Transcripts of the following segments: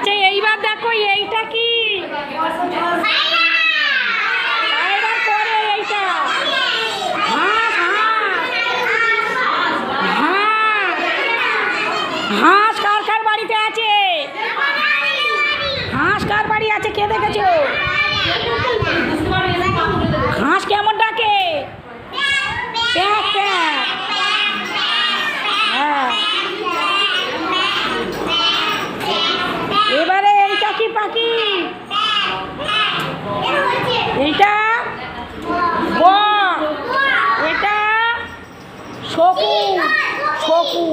আচ্ছা এইবার দেখো এইটা কি পায়রার পরে এইটা হাঁস হাঁস হাঁস হাঁস কার কার বাড়িতে আছে হাঁস কার বাড়ি আছে কে দেখেছ হাঁস কেমন ডাকে প্যাক প্যাক হ্যাঁ এবারে এইটা কি পাখি এইটা বক এটা শকুন শকুন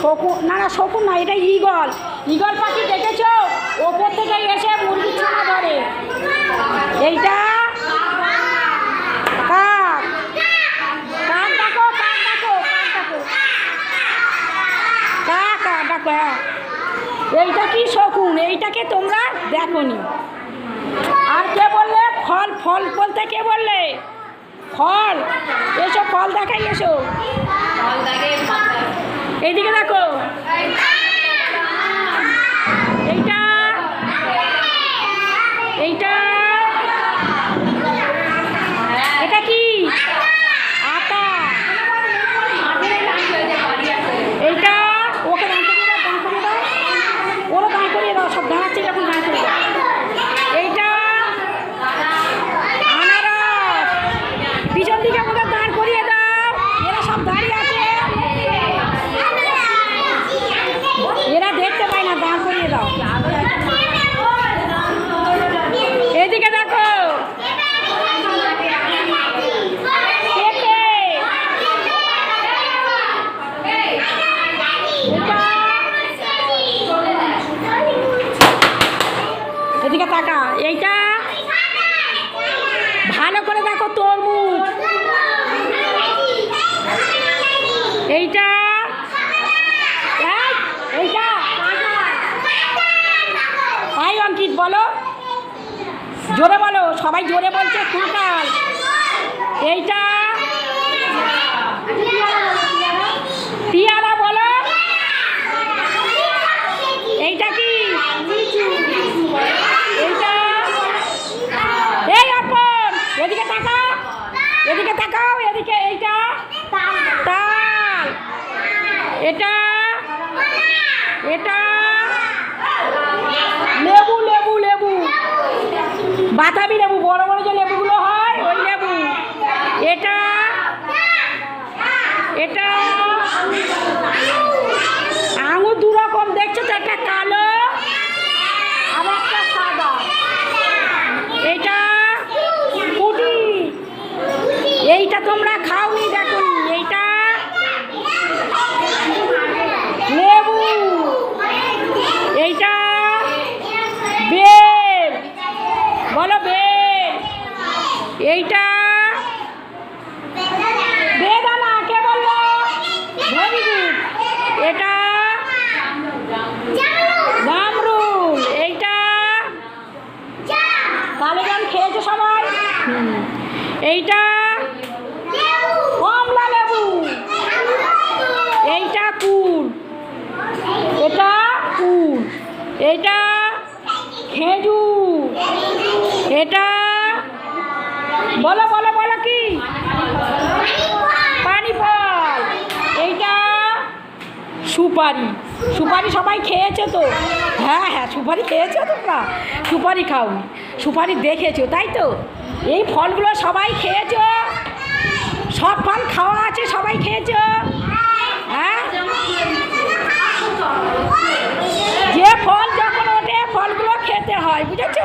শকুন না না শকুন না এটা ইগল ইগল পাখি দেখেছ? ওপর থেকে এসে মুরগির ছানা ধরে। এইটা? কাক? কাক ডাকো কাক ডাকো কাক ডাকো। কাক ডাকো হ্যাঁ। এইটা কি শকুন? এইটাকে তোমরা দেখোনি। আর কে বললে? ফল ফল বলতে কে বললে? ফল। এসো ফল দেখাই এসো। এইদিকে দেখো এইটা এইটা এটা কি আটা এইটা ওকে দাঁড় করিয়ে দাও দাঁড় করিয়ে দাও ওরও দাঁড় করিয়ে দাও সব দাঁড়াচ্ছে যখন দাঁড় করিয়ে দাও এইটা আনারস পিছন দিকে আমাদের দাঁড় করিয়ে দাও এরা সব দাঁড়িয়ে আছে পায় না দাঁড় করিয়ে দাও। এদিকে এইটা ভালো করে দেখো তরমুজ এইটা এই, এইটা আই বলো। জোরে বলো সবাই জোরে বলছে কাঁকাল এইটা পিয়ারা বলো। এইটা কি? এইটা? এই অর্পণ এদিকে তাকাও এদিকে তাকাও এদিকে এইটা। তাল। এটা? এটা লেবু লেবু লেবু বাতাবি লেবু, বড় বড় যে লেবুগুলো হয়, ওই লেবু। এটা এটা আঙুর দু রকম, দেখছ তো, একটা কালো আর একটা সাদা। এইটা কুটি। এইটা তোমরা খাওনি দেখোনি এইটা লেবু এইটা বেল বলো বেল এইটা বেদানা কে বলল ভেরি গুড এটা জামরুল এইটা কালো জাম খেয়েছো সবাই হুম। এইটা কমলা লেবু এইটা কুল এটা কুল এটা খেজুর। এটা? বলো বলো বলো কি? পানি ফল এইটা? সুপারি। সুপারি সবাই খেয়েছো তো? হ্যাঁ হ্যাঁ সুপারি খেয়েছো তোমরা? সুপারি খাওনি। সুপারি দেখেছ, তাই তো? এই ফলগুলো সবাই খেয়েছো? সব ফল খাওয়া আছে, সবাই খেয়েছো? হয় বুঝেছ